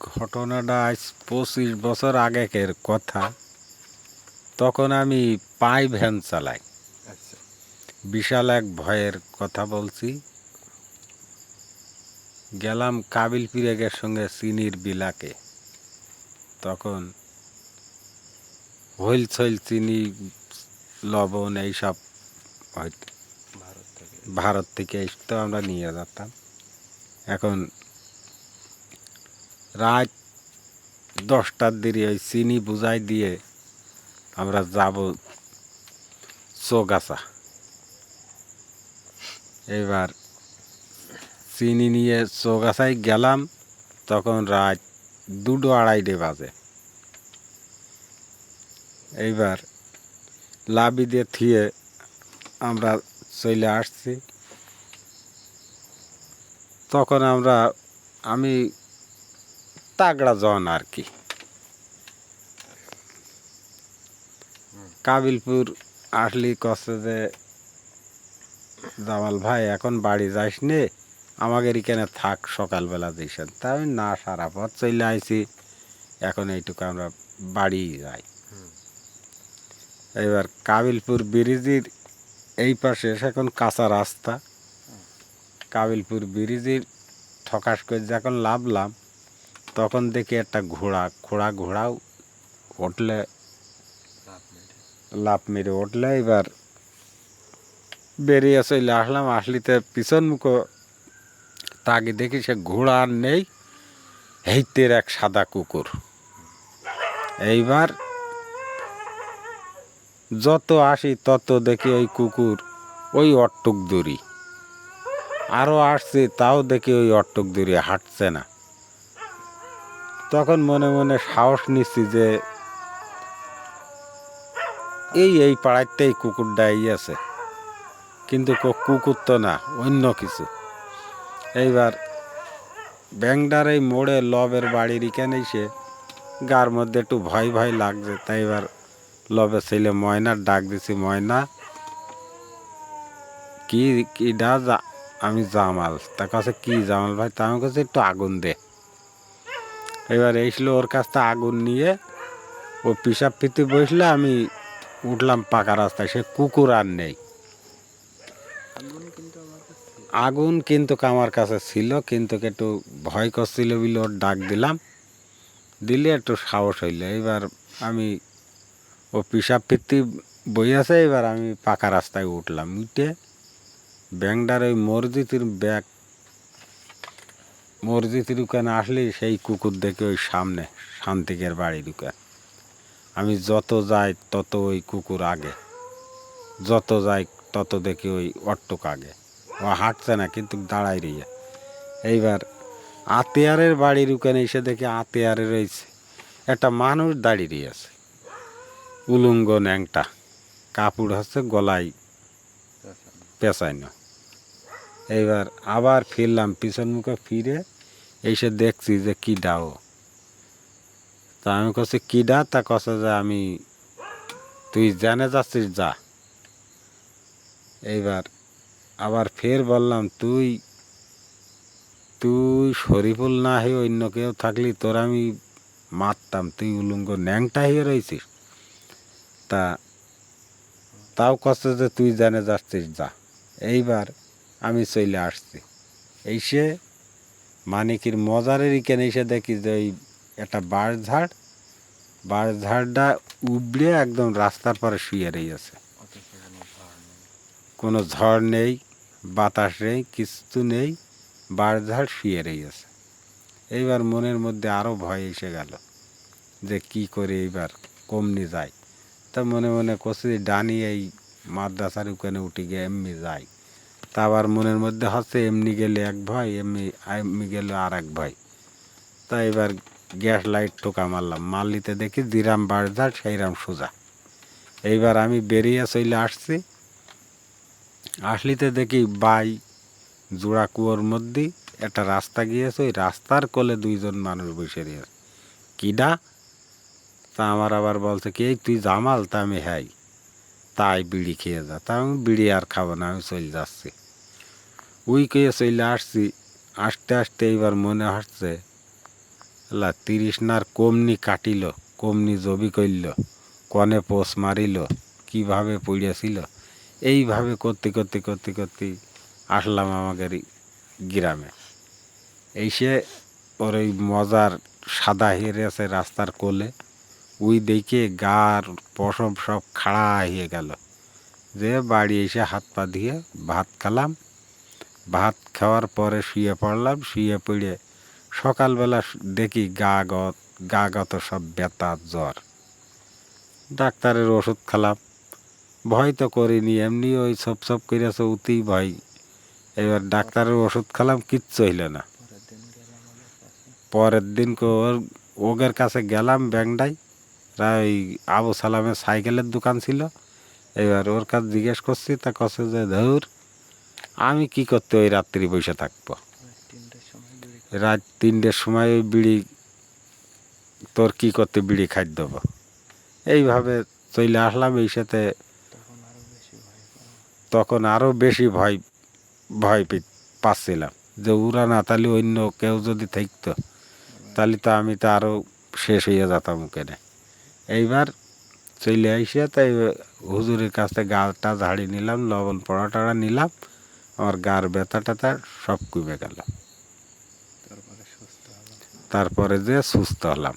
ঘটনাটা আজ পঁচিশ বছর আগেকের কথা। তখন আমি পাই ভ্যান চালাই। আচ্ছা। বিশাল এক ভয়ের কথা বলছি। গেলাম কাবিল পিরেগের সঙ্গে চিনির বিলাকে। তখন হইল ছইল চিনি লবণ এইসব হয়তো ভারত থেকে। ভারত থেকে এসতো আমরা নিয়ে যেতাম। এখন রাত দশটার দিকে ওই চিনি বুঝাই দিয়ে আমরা যাব চৌগাছা। এবার চিনি নিয়ে চৌগাছায় গেলাম, তখন রাত দুটো আড়াইটে বাজে। এইবার লাবি দিয়ে থিয়ে আমরা চলে আসছি। তখন আমরা, আমি তাগড়া জন আর কি। কাবিলপুর আসলি কষ্ট যে জামাল ভাই, এখন বাড়ি যাস নে আমাদের এখানে থাক সকালবেলা দিয়েছেন। তা আমি না সারা পথ চলে আইছি, এখন এইটুকু আমরা বাড়ি যাই। এবার কাবিলপুর ব্রিজের এই পাশে, এখন কাঁচা রাস্তা। কাবিলপুর ব্রিজের ঠকাস করে যখন লাভলাম, তখন দেখি একটা ঘোড়া ঘোড়া ঘোড়াও উঠলে লাভ মেরে উঠলে এবার বেরিয়ে চলে আসলাম। আসলিতে পিছন মুখো তাকে দেখি সে ঘোড়া আর নেই হেইতের এক সাদা কুকুর। এইবার যত আসি তত দেখি ওই কুকুর ওই অট্টুক দূরি। আরও আসছি, তাও দেখি ওই অট্টুক দূরে হাঁটছে না। তখন মনে মনে সাহস নিচ্ছি যে এই এই পাড়াতেই কুকুরটা এই আছে। কিন্তু কুকুর তো না, অন্য কিছু। এইবার ব্যাংডার এই মোড়ে লবের বাড়ির এখানে সে গার মধ্যে একটু ভয় ভয় লাগছে, তাই এবার লবের ছেলে ময়নার ডাক দিছি, ময়না, কি কি ডা যা- আমি জামাল। তার কাছে কি জামাল ভাই? তা কাছে একটু আগুন দে। এবার এইছিল ওর কাছ থেকে আগুন নিয়ে ও পিসাব ফিতে বসলে আমি উঠলাম পাকা রাস্তায়। সে কুকুর আর নেই। আগুন কিন্তু আমার কাছে ছিল, কিন্তু একটু ভয় করছিল বলে ওর ডাক দিলাম। দিলে একটু সাহস হইল। এবার আমি ও পিসাব ফিরতি বই আছে, এবার আমি পাকা রাস্তায় উঠলাম। উঠে ব্যাংটার ওই মসজিদের ব্যাগ মসজিদের দোকানে আসলে সেই কুকুর দেখে ওই সামনে, শান্তিকের বাড়ি দোকান। আমি যত যাই তত ওই কুকুর আগে, যত যাই তত দেখি ওই অট্টক আগে। ও হাঁটছে না, কিন্তু দাঁড়াই রইয়া। এইবার আতিয়ারের বাড়ির ওখানে এসে দেখি আতিয়ারে রয়েছে একটা মানুষ দাঁড়িয়ে রয়েছে উলুঙ্গ ন্যাংটা, কাপড় হচ্ছে গলায় পেঁচাইনো এইবার আবার ফিরলাম, পিছন মুখে ফিরে এসে দেখছি যে কি ডাও। তা আমি কছি কি ডা তা কছে যে, আমি, তুই জানে যাচ্ছিস, যা। এইবার আবার ফের বললাম, তুই তুই শরীফুল না হয়ে অন্য কেউ থাকলি, তোর আমি মারতাম, তুই উলুঙ্গ ন্যাংটা হয়ে রয়েছিস তা, তাও কষ্ট যে, তুই জানে যাচ্ছিস, যা। এইবার আমি চলে আসছি। এসে মানিকির মজারের ইকেনে এসে দেখি যে ওই একটা বাঁশ ঝাড় বাঁশ ঝাড়টা উবড়ে একদম রাস্তার পরে শুয়ে রয়েছে কোনো ঝড় নেই, বাতাস নেই কিছু নেই বাড়ঝাড় শুয়ে রয়েছে এইবার মনের মধ্যে আরও ভয় এসে গেল যে কি করে এইবার কমনি যায়। তা মনে মনে করছি ডানি এই মাদ্রাসার ওখানে উঠে গিয়ে এমনি যাই। তা আবার মনের মধ্যে হচ্ছে, এমনি গেলে এক ভয় এমনি এমনি গেলে আর এক ভয় তা এবার গ্যাস লাইট ঠোকা মারলাম। মারলিতে দেখি দিরাম বাড়ঝাড় সেইরাম সোজা। এইবার আমি বেরিয়ে চলে আসছি। আসলিতে দেখি বাই জোড়া কুয়োর মধ্যে একটা রাস্তা গিয়েছে। ওই রাস্তার কোলে দুইজন মানুষ বসে রয়েছে। কিডা? তা আমার আবার বলছে, কি, তুই জামাল? তা আমি হ্যাই তাই বিড়ি খেয়ে যা। তা আমি বিড়ি আর খাব না, আমি চলে যাচ্ছি। উই খেয়ে চলে আসছি, আসতে আসতে এইবার মনে হচ্ছে লা তিরিশ নার কমনি কাটিল, কমনি জবি করল, কনে পোষ মারিল, কীভাবে পড়িয়াছিল এইভাবে করতে করতে করতে করতে আসলাম আমাদের এই গ্রামে। এসে ওর ওই মজার সাদা হেরে আছে রাস্তার কোলে উই দেখে গার, পশম সব খাড়া হয়ে গেল। যে বাড়ি এসে হাত পা দিয়ে ভাত খেলাম। ভাত খাওয়ার পরে শুয়ে পড়লাম, শুয়ে পড়ে সকালবেলা দেখি গা গত গা গত সব ব্যথা জ্বর। ডাক্তারের ওষুধ খেলাম। ভয় তো করিনি, এমনি ওই সব সব করেছে উতেই ভয়। এবার ডাক্তারের ওষুধ খেলাম, কিচ্ছু হইল না। পরের দিন ওর ওগের কাছে গেলাম ব্যাংডাই ওই আবু সালামের সাইকেলের দোকান ছিল। এবার ওর কাছে জিজ্ঞেস করছি, তা কছে যে, ধর, আমি কি করতে ওই রাত্রি বসে থাকব? রাত তিনটের সময় ওই বিড়ি, তোর কি করতে বিড়ি খাই দেবো? এইভাবে চলে আসলাম, এই সাথে তখন আরও বেশি ভয় ভয় পাচ্ছিলাম যে উড়া না তাহলে অন্য কেউ যদি থাকতো, তাহলে তো আমি তো আরও শেষ হয়ে যেতাম ওখানে এইবার চলে আসিয়া তাই হুজুরের কাছ থেকে গাটা ঝাড়ি নিলাম লবণ পড়া টড়া নিলাম আমার গার ব্যথা ট্যাথা সব কমে গেল। তারপরে যে সুস্থ হলাম।